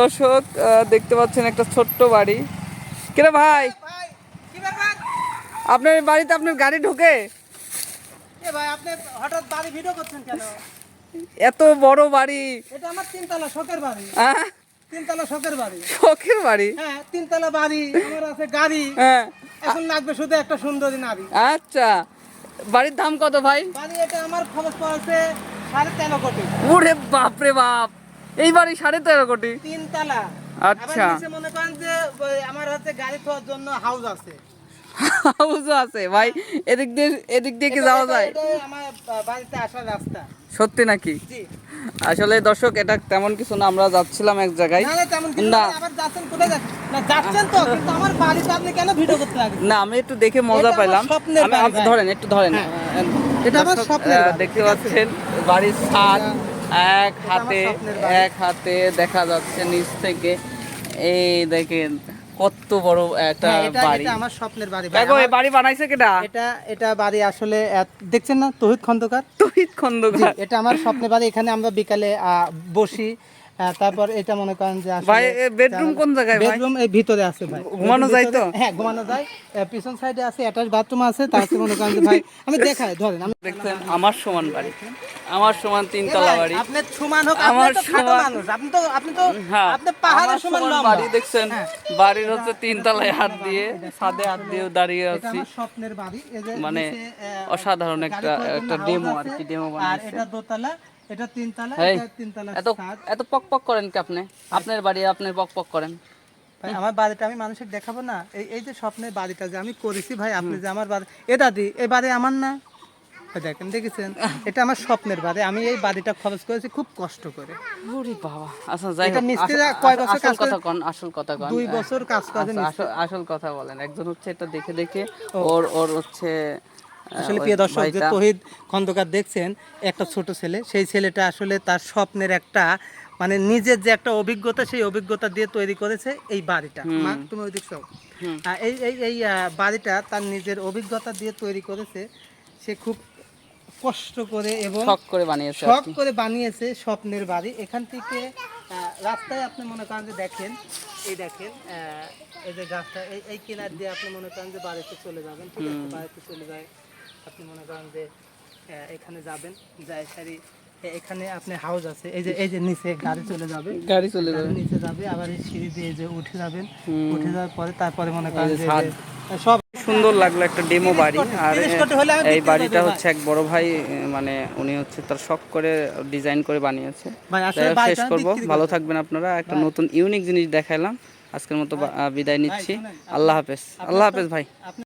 দর্শক দেখতে পাচ্ছেন একটা ছোট্ট বাড়ি। কেরে ভাই? আপনার বাড়িতে আপনার গাড়ি ঢোকে? এ ভাই আপনি হঠাৎ বাড়ি ভিডিও করছেন কেন? এত বড় বাড়ি। এটা আমার তিনতলা শখের বাড়ি। তিনতলা শখের বাড়ি। শখের বাড়ি? হ্যাঁ তিনতলা বাড়ি আমার আছে গাড়ি। হ্যাঁ। এখন লাগবে শুধু একটা সুন্দরী নারী। আচ্ছা। বাড়ির দাম কত ভাই? বাড়ি এটা আমার খরচ পড়েছে সাড়ে তেরো কোটি। ওরে বাপ রে বাপ। এই বাড়ি সাড়ে তেরো কোটি। তিনতলা। আচ্ছা। মনে করেন যে আমার গাড়ি খাওয়ার জন্য হাউস আছে। হাউসও আছে ভাই। এদিক দিয়ে এদিক দিয়ে কি যাওয়া যায়? আমার বাড়িতে আসার রাস্তা। সত্যি নাকি? আসলে দর্শক এটা তেমন কিছু না আমরা যাচ্ছিলাম এক জায়গায়। না না আমি একটু দেখে মজা ভাই। ধরেন একটু ধরেন। হ্যাঁ। দেখতে পাচ্ছেন বাড়ির ছাদ এক হাতে এক হাতে দেখা যাচ্ছে নিচ থেকে। এই দেখেন কত বড় একটা হ্যাঁ, বাড়ি। আমার স্বপ্নের বাড়ি দেখো এই বাড়ি বানাইছে কেটা এটা এটা বাড়ি আসলে দেখছেন না? তহিদ খন্দকার? তহিদ খন্দকার। এটা আমার স্বপ্নের বাড়ি। এখানে আমরা বিকালে আহ, বসি। তারপর এটা মনে করেন যে ভাই, bedroom কোন জায়গায় ভাই? বেডরুম এই ভিতরে আছে ভাই ঘুমানো যায় তো? হ্যাঁ ঘুমানো যায় পিছন সাইডে আছে অ্যাটাচ বাথরুম আছে তার সাথে মনে করেন যে ভাই আমি দেখাই ধরেন আমি দেখছেন আমার সমান বাড়ি আমার সমান তিনতলা বাড়ি আপনার সমান হোক আমার সমান- আপনি তো আপনি তো হ্যাঁ আপনি পাহাড়ের সমান বাড়ি দেখছেন হ্যাঁ। বাড়ির হচ্ছে তিনতলায় হাত দিয়ে ছাদে হাত দিয়ে দাঁড়িয়ে এটা আছি স্বপ্নের বাড়ি মানে অসাধারণ একটা- একটা আছে, আর কি, আর বানিয়েছে। এটা দোতলা এটা তিনতলা এটা তিনতলা এত এত পক পক করেন কি আপনি? আপনার বাড়ি আপনি পক পক করেন? ভাই, আমার বাড়িটা আমি মানুষকে দেখাবো না। এই এই যে স্বপ্নের বাড়িটা যে আমি করেছি ভাই আপনি যে আমার বাড়ি এ দাদি এই বাড়ি আমার না? দেখেন দেখেছেন? এটা আমার স্বপ্নের বাড়ি। আমি এই বাড়িটা খরচ করেছি খুব কষ্ট করে। ওরে বাবা। আচ্ছা যাই এটা মিস্ত্রিরা কয় বছর কাজ কথা কন আসল কথা কন। দুই বছর কাজ করে আচ্ছা, আসল কথা বলেন। একজন হচ্ছে এটা দেখে দেখে ওর ওর হচ্ছে আসলে প্রিয় দর্শক যে তহিদ খন্দকার দেখছেন একটা ছোট ছেলে সেই ছেলেটা আসলে তার স্বপ্নের একটা মানে নিজের যে একটা অভিজ্ঞতা সেই অভিজ্ঞতা দিয়ে তৈরি করেছে এই বাড়িটা। মা তুমি ওই দেখছ। এই এই এই বাড়িটা তার নিজের অভিজ্ঞতা দিয়ে তৈরি করেছে। সে খুব কষ্ট করে এবং শখ করে বানিয়েছে শখ করে বানিয়েছে স্বপ্নের বাড়ি। এখান থেকে রাস্তায় আপনি মনে করেন যে দেখেন এই দেখেন আহ, এই যে গাছটা এই এই কিনার দিয়ে আপনি মনে করেন যে বাড়িতে চলে যাবেন ঠিক আছে বাড়িতে চলে যায়। আপনি মনে করেন যে এখানে যাবেন যাই সারি এখানে আপনি হাউস আছে এই যে এই যে নিচে গাড়ি চলে যাবে। গাড়ি চলে যাবে। নিচে যাবে আবার এই সিঁড়ি দিয়ে যে উঠে যাবেন উঠে যাওয়ার পরে তারপরে মনে করেন যে সব সুন্দর লাগল একটা ডেমো বাড়ি। আর এই বাড়িটা হচ্ছে এক বড় ভাই মানে উনি হচ্ছে তার শখ করে ডিজাইন করে বানিয়েছে। শেষ করব। ভালো থাকবেন আপনারা। একটা নতুন ইউনিক জিনিস দেখাইলাম। আজকের মতো বিদায় নিচ্ছি। আল্লাহ হাফেজ। আল্লাহ হাফেজ ভাই।